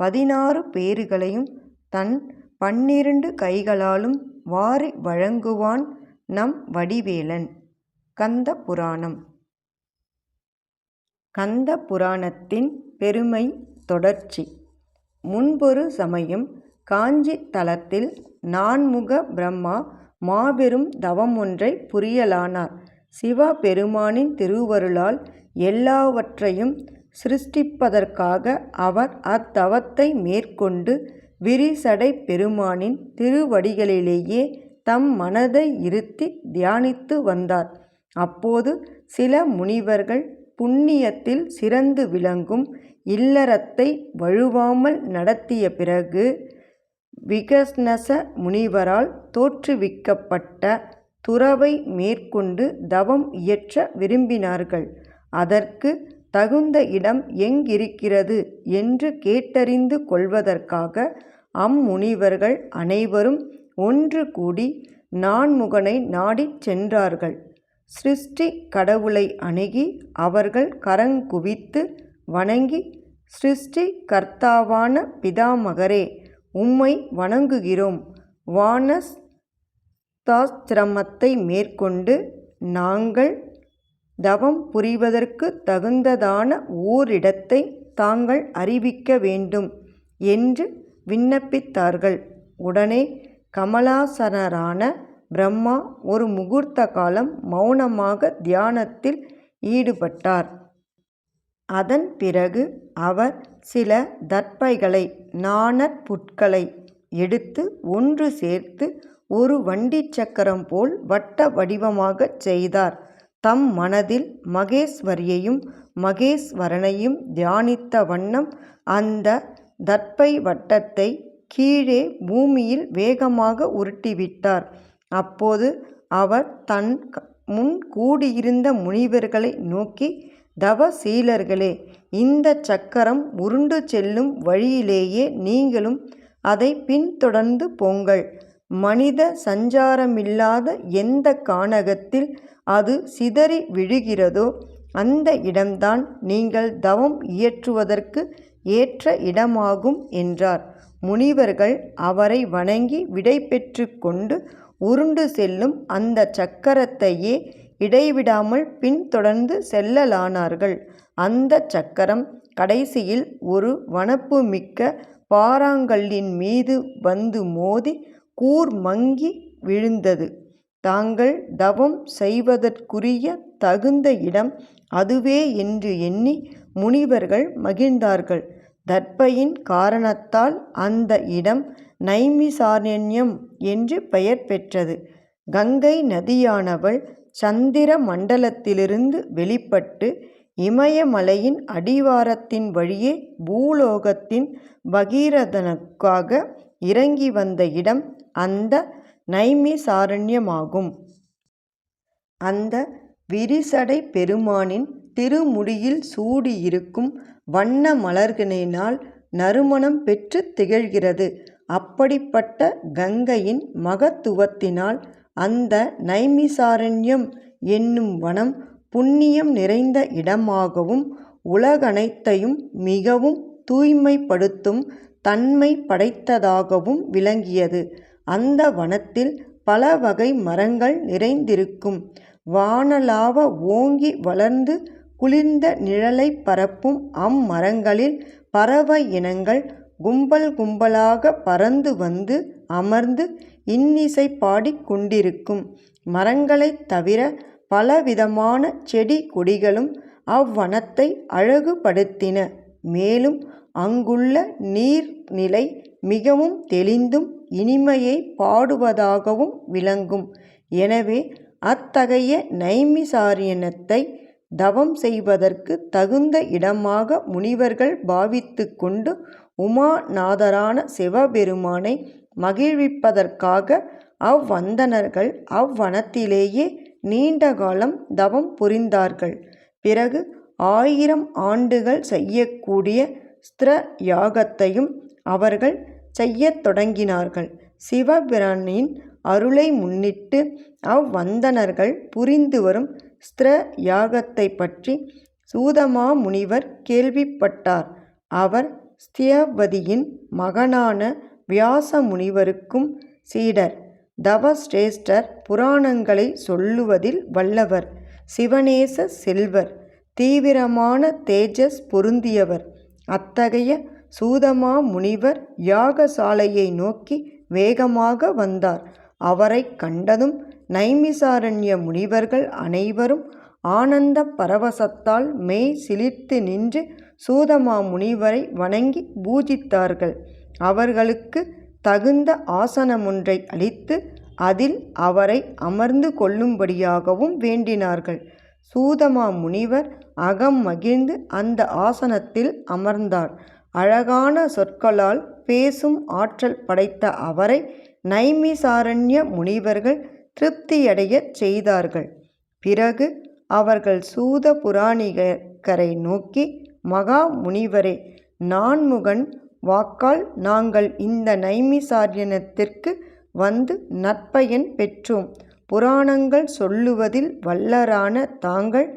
பதினாறு பேறுகளையும் தன் பன்னிரண்டு கைகளாலும் வாரி வழங்குவான் நம் வடிவேலன். கந்த புராணம் கந்த புராணத்தின் பெருமை தொடர்ச்சி. முன்பொரு சமயம் காஞ்சி தலத்தில் நான்முக பிரம்மா மாபெரும் தவம் ஒன்றை புரியலானார். சிவபெருமானின் திருவருளால் எல்லாவற்றையும் சிருஷ்டிப்பதற்காக அவர் அத்தவத்தை மேற்கொண்டு விரிசடைப் பெருமானின் திருவடிகளிலேயே தம் மனதை இருத்தி தியானித்து வந்தார். அப்போது சில முனிவர்கள் புண்ணியத்தில் சிறந்து விளங்கும் இல்லறத்தை வழுவாமல் நடத்திய பிறகு விகஸ்னச முனிவரால் தோற்றுவிக்கப்பட்ட துறவை மேற்கொண்டு தவம் இயற்ற விரும்பினார்கள். அதற்கு தகுந்த இடம் எங்கிருக்கிறது என்று கேட்டறிந்து கொள்வதற்காக அம்முனிவர்கள் அனைவரும் ஒன்று கூடி நான்முகனை நாடிச் சென்றார்கள். சிருஷ்டி கடவுளை அணுகி அவர்கள் கரங்குவித்து வணங்கி சிருஷ்டி கர்த்தாவான பிதாமகரே உம்மை வணங்குகிறோம். வானஸ்தாசிரமத்தை மேற்கொண்டு நாங்கள் தவம் புரிவதற்குத் தகுந்ததான ஓரிடத்தை தாங்கள் அறிவிக்க வேண்டும் என்று விண்ணப்பித்தார்கள். உடனே கமலாசனரான பிரம்மா ஒரு முகூர்த்த காலம் மௌனமாக தியானத்தில் ஈடுபட்டார். அதன் பிறகு அவர் சில தற்பைகளை நாணற் புட்களை எடுத்து ஒன்று சேர்த்து ஒரு வண்டிச் சக்கரம் போல் வட்ட வடிவமாகச் செய்தார். தம் மனதில் மகேஸ்வரியையும் மகேஸ்வரனையும் தியானித்த வண்ணம் அந்த தர்ப்பை வட்டத்தை கீழே பூமியில் வேகமாக உருட்டிவிட்டார். அப்போது அவர் தன் முன் கூடியிருந்த முனிவர்களை நோக்கி தவசீலர்களே இந்தச் சக்கரம் உருண்டு செல்லும் வழியிலேயே நீங்களும் அதை பின்தொடர்ந்து போங்கள். மனித சஞ்சாரமில்லாத எந்த கானகத்தில் அது சிதறி விழுகிறதோ அந்த இடம்தான் நீங்கள் தவம் இயற்றுவதற்கு ஏற்ற இடமாகும் என்றார். முனிவர்கள் அவரை வணங்கி விடை பெற்று கொண்டு உருண்டு செல்லும் அந்த சக்கரத்தையே இடைவிடாமல் பின்தொடர்ந்து செல்லலானார்கள். அந்த சக்கரம் கடைசியில் ஒரு வனப்புமிக்க பாறாங்கல்லின் மீது வந்து மோதி கூர் மங்கி விழுந்தது. தாங்கள் தவம் செய்வதற்குரிய தகுந்த இடம் அதுவே என்று எண்ணி முனிவர்கள் மகிழ்ந்தார்கள். தர்பையின் காரணத்தால் அந்த இடம் நைமிசாரண்யம் என்று பெயர் பெற்றது. கங்கை நதியானவள் சந்திர மண்டலத்திலிருந்து வெளிப்பட்டு இமயமலையின் அடிவாரத்தின் வழியே பூலோகத்தின் பகீரதனுக்காக இறங்கி வந்த இடம் அந்த நைமிசாரண்யமாகும். அந்த விரிசடை பெருமானின் திருமுடியில் சூடியிருக்கும் வண்ண மலர்களினால் நறுமணம் பெற்றுத் திகழ்கிறது. அப்படிப்பட்ட கங்கையின் மகத்துவத்தினால் அந்த நைமிசாரண்யம் என்னும் வனம் புண்ணியம் நிறைந்த இடமாகவும் உலகனைத்தையும் மிகவும் தூய்மைப்படுத்தும் தன்மை படைத்ததாகவும் விளங்கியது. அந்த வனத்தில் பல வகை மரங்கள் நிறைந்திருக்கும். வானலாவ ஓங்கி வளர்ந்து குளிர்ந்த நிழலைப் பரப்பும் அம்மரங்களில் பறவை இனங்கள் கும்பல் கும்பலாக பறந்து வந்து அமர்ந்து இன்னிசை பாடிக் கொண்டிருக்கும். மரங்களைத் தவிர பலவிதமான செடி கொடிகளும் அவ்வனத்தை அழகுபடுத்தின. மேலும் அங்குள்ள நீர்நிலை மிகவும் தெளிந்தும் இனிமையை பாடுவதாகவும் விளங்கும். எனவே அத்தகைய நைமிசாரண்யத்தை தவம் செய்வதற்கு தகுந்த இடமாக முனிவர்கள் பாவித்து கொண்டு உமாநாதரான சிவபெருமானை மகிழ்விப்பதற்காக அவ்வந்தனர்கள் அவ்வனத்திலேயே நீண்ட காலம் தவம் புரிந்தார்கள். பிறகு ஆயிரம் ஆண்டுகள் செய்யக்கூடிய ஸ்திர யாகத்தையும் அவர்கள் செய்யத் தொடங்கினார்கள். சிவபிரானின் அருளை முன்னிட்டு அவ்வந்தனர்கள் புரிந்து வரும் ஸ்திர யாகத்தைப் பற்றி சூதமா முனிவர் கேள்விப்பட்டார். அவர் ஸ்தியவதியின் மகனான வியாச முனிவருக்கும் சீடர். தவஸ்ரேஷ்டர் புராணங்களை சொல்லுவதில் வல்லவர். சிவநேச செல்வர். தீவிரமான தேஜஸ் பொருந்தியவர். அத்தகைய சூதமாமுனிவர் யாகசாலையை நோக்கி வேகமாக வந்தார். அவரை கண்டதும் நைமிசாரண்ய முனிவர்கள் அனைவரும் ஆனந்த பரவசத்தால் மெய் சிலிர்த்து நின்று சூதமாமுனிவரை வணங்கி பூஜித்தார்கள். அவர்களுக்கு தகுந்த ஆசனமொன்றை அளித்து அதில் அவரை அமர்ந்து கொள்ளும்படியாகவும் வேண்டினார்கள். சூதமாமுனிவர் அகம் மகிழ்ந்து அந்த ஆசனத்தில் அமர்ந்தார். அழகான சொற்களால் பேசும் ஆற்றல் படைத்த அவரை நைமிசாரண்ய முனிவர்கள் திருப்தியடையச் செய்தார்கள். பிறகு அவர்கள் சூத புராணிகரை நோக்கி மகா முனிவரே நான்முகன் வாக்கால் நாங்கள் இந்த நைமிசாரியனத்திற்கு வந்து நற்பயன் பெற்றோம். புராணங்கள் சொல்லுவதில் வல்லரான தாங்கள்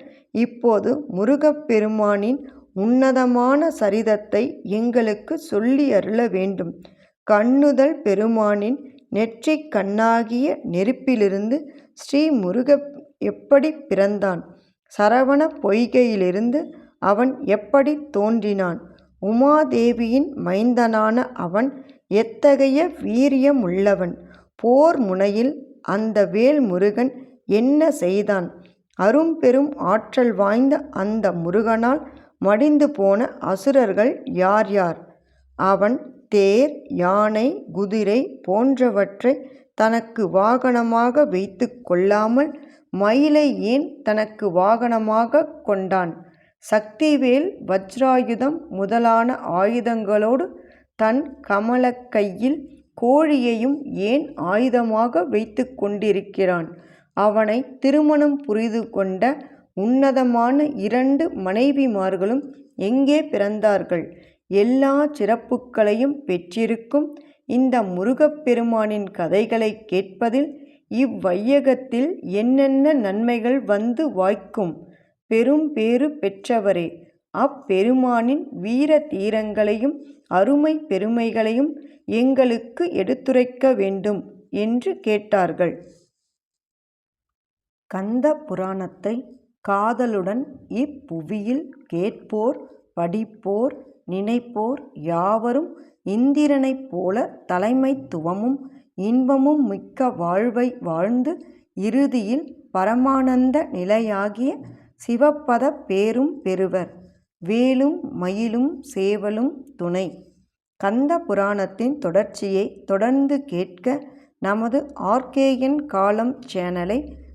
இப்போது முருகப்பெருமானின் உன்னதமான சரிதத்தை எங்களுக்குச் சொல்லியருள வேண்டும். கண்ணுதல் பெருமானின் நெற்றிக் கண்ணாகிய நெருப்பிலிருந்து ஸ்ரீமுருகன் எப்படிப் பிறந்தான்? சரவண பொய்கையிலிருந்து அவன் எப்படி தோன்றினான்? உமாதேவியின் மைந்தனான அவன் எத்தகைய வீரியம் உள்ளவன் போர் முனையில் அந்த வேல்முருகன் என்ன செய்தான்? அரும்பெரும் ஆற்றல் வாய்ந்த அந்த முருகனால் மடிந்து போன அசுரர்கள் யார் யார்? அவன் தேர் யானை குதிரை போன்றவற்றை தனக்கு வாகனமாக வைத்து கொள்ளாமல் மயிலை ஏன் தனக்கு வாகனமாக கொண்டான்? சக்திவேல் வஜ்ராயுதம் முதலான ஆயுதங்களோடு தன் கமலக்கையில் கோழியையும் ஏன் ஆயுதமாக வைத்து கொண்டிருக்கிறான்? அவனை திருமணம் புரிந்து கொண்ட உன்னதமான இரண்டு மனைவிமார்களும் எங்கே பிறந்தார்கள்? எல்லா சிறப்புகளையும் பெற்றிருக்கும் இந்த முருகப்பெருமானின் கதைகளைக் கேட்பதில் இவ்வையகத்தில் என்னென்ன நன்மைகள் வந்து வாய்க்கும்? பெரும்பேறு பெற்றவரே அப்பெருமானின் வீர தீரங்களையும் அருமைப் பெருமைகளையும் எங்களுக்கு எடுத்துரைக்க வேண்டும் என்று கேட்டார்கள். கந்த புராணத்தை காதலுடன் இப்புவியில் கேட்போர் படிப்போர் நினைப்போர் யாவரும் இந்திரனைப் போலத் தலைமைத்துவமும் இன்பமும் மிக்க வாழ்வை வாழ்ந்து இறுதியில் பரமானந்த நிலையாகிய சிவப்பதப் பேரும் பெறுவர். வேலும் மயிலும் சேவலும் துணை! கந்த புராணத்தின் தொடர்ச்சியை தொடர்ந்து கேட்க நமது ஆர்கேஎன் காலம் சேனலை